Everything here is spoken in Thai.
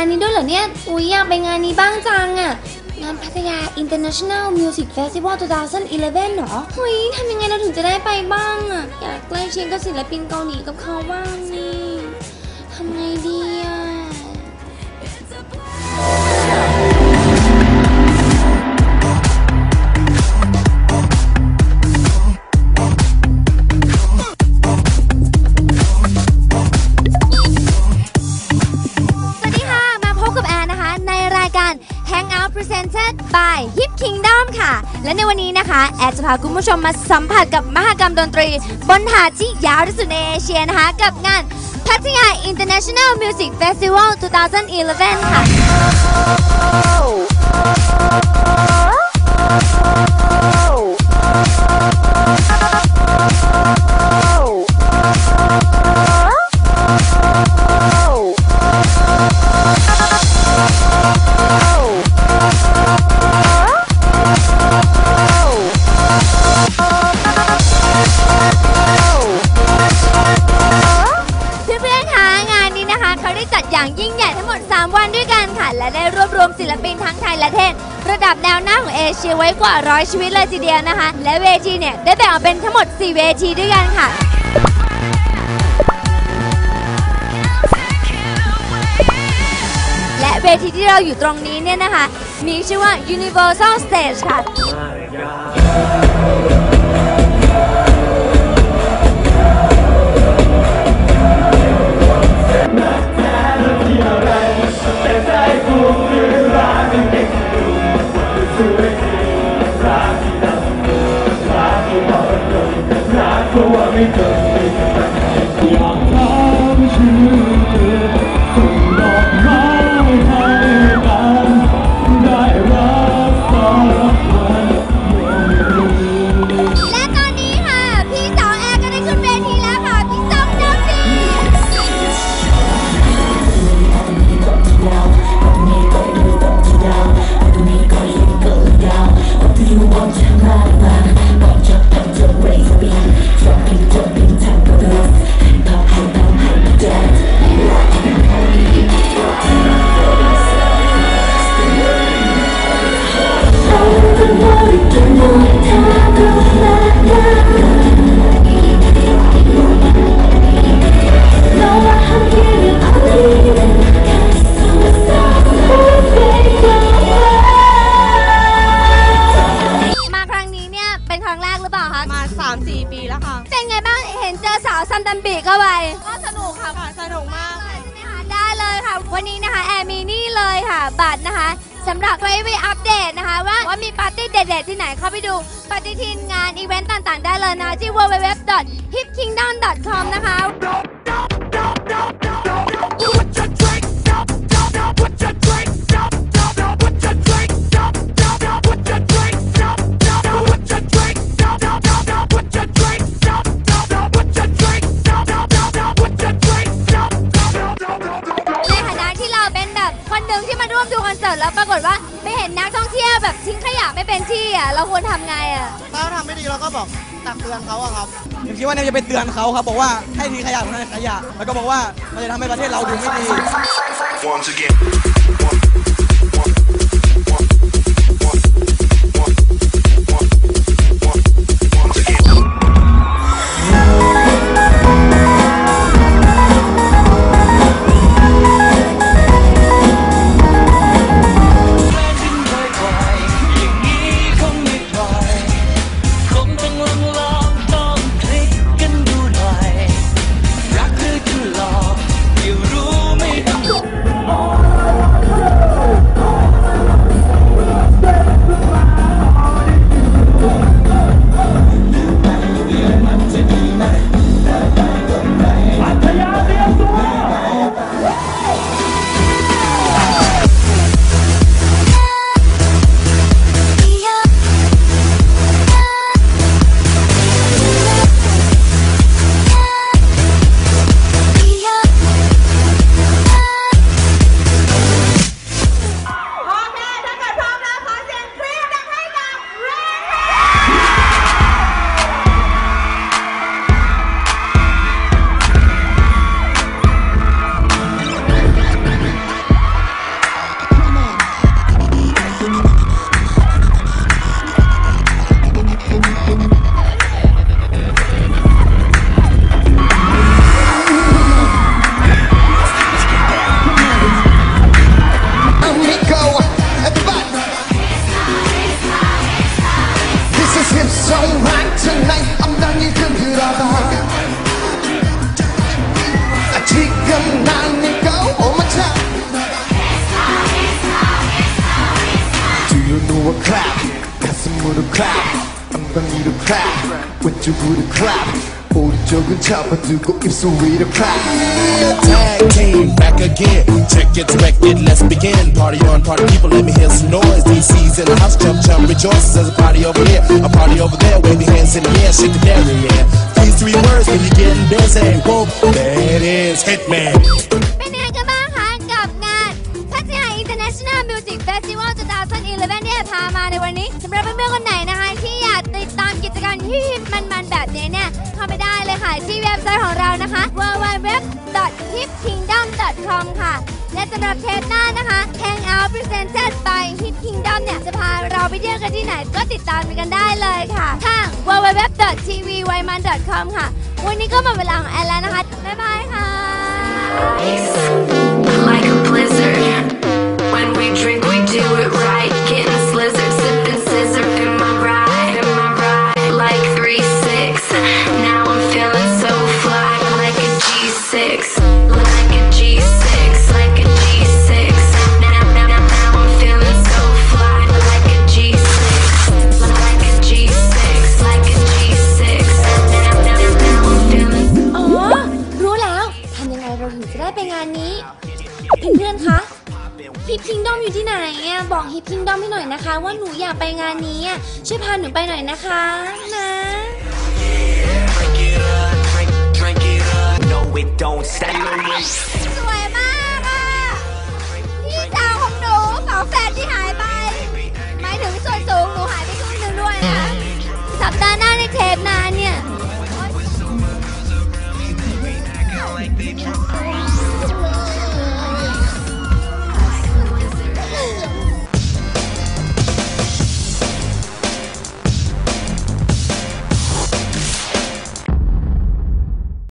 านนี้ด้วยเหรอเนี่ย อุ้ยอยากไปงานนี้บ้างจังอะงานพัทยา International Music Festival 2011เหรอเฮ้ยทำยังไงเราถึงจะได้ไปบ้างอะอยากใกล้ชิดกับศิลปินเกาหลีกับเขาบ้างนี่ทำไงดีอะส นะคะแอดจะพาคุณผู้ชมมาสัมผัสกับมหกรรมดนตรี บนหาดที่ยาวที่สุดในเอเชียนะคะ กับงานพัทยา International Music Festival 2011 ค่ะ ศิลปินทั้งไทยและเทศ ระดับแนวหน้าของเอเชียไว้กว่าร้อยชีวิตเลยทีเดียวนะคะ และเวทีเนี่ยได้แบ่งออกเป็นทั้งหมด 4 เวทีด้วยกันค่ะ และเวทีที่เราอยู่ตรงนี้เนี่ยนะคะ มีชื่อว่า Universal Stage ค่ะและ มีนี่เลยค่ะบัตรนะคะสำหรับใครไปอัปเดตนะคะ ว่าว่ามีปาร์ตี้เด็ดๆที่ไหนเข้าไปดูปฏิทินงานอีเวนต์ต่างๆ ได้เลยนะที่ www.hipkingdom.com นะคะ ดูคอนเสิร์ตแล้วปรากฏว่าไม่เห็นนักท่องเที่ยวแบบทิ้งขยะไม่เป็นที่อะเราควรทำไงอะ ถ้าทำไม่ดีเราก็บอกตักเตือนเขาอะครับ ผมคิดว่าเนี่ยจะไปเตือนเขาครับ บอกว่าให้ทิ้งขยะตรงนั้นขยะ แล้วก็บอกว่ามันจะทำให้ประเทศเราดูไม่ดี Once again. 빵빵이로 clap 왼쪽으로 clap 오른쪽은 잡아두고 입술위로 clap Tag team back again. Check it, check it, let's begin. Party on, party people, let me hear some noise. DC's in the house, jump, jump, rejoices. There's a party over here, a party over there. Wave your hands in the air, shake the dairy, yeah. These three words when you're getting busy. Whoa, there it is, Hitman. เป็นยังไงกันบ้างคะกับงานพัทยา International Music Festival 2011ที่พามาในวันนี้สำหรับเพื่อนๆคนไหนนะคะ ที่มันๆแบบนี้เนี่ยเข้าไปได้เลยค่ะ ที่เว็บไซต์ของเรานะคะ www.hipkingdom.com ค่ะ และสำหรับเทปหน้านะคะ Hangout Presented by Hip Kingdom เนี่ย จะพาเราไปเที่ยวกันที่ไหนก็ติดตามกันได้เลยค่ะทาง www.tvwayman.com ค่ะ วันนี้ก็หมดเวลาของแอนแล้วนะคะ บ๊ายบายค่ะ like a blizzard. When we drink, we do it right. ได้ไปงานนี้เพื่อนๆคะฮิปคิงดอมอยู่ที่ไหนอะบอกฮิปคิงดอมให้หน่อยนะคะ ว่าหนูอยากไปงานนี้อะช่วยพาหนูไปหน่อยนะคะนะ Drink it up, drink, drink it up. No, it don't stop. สวย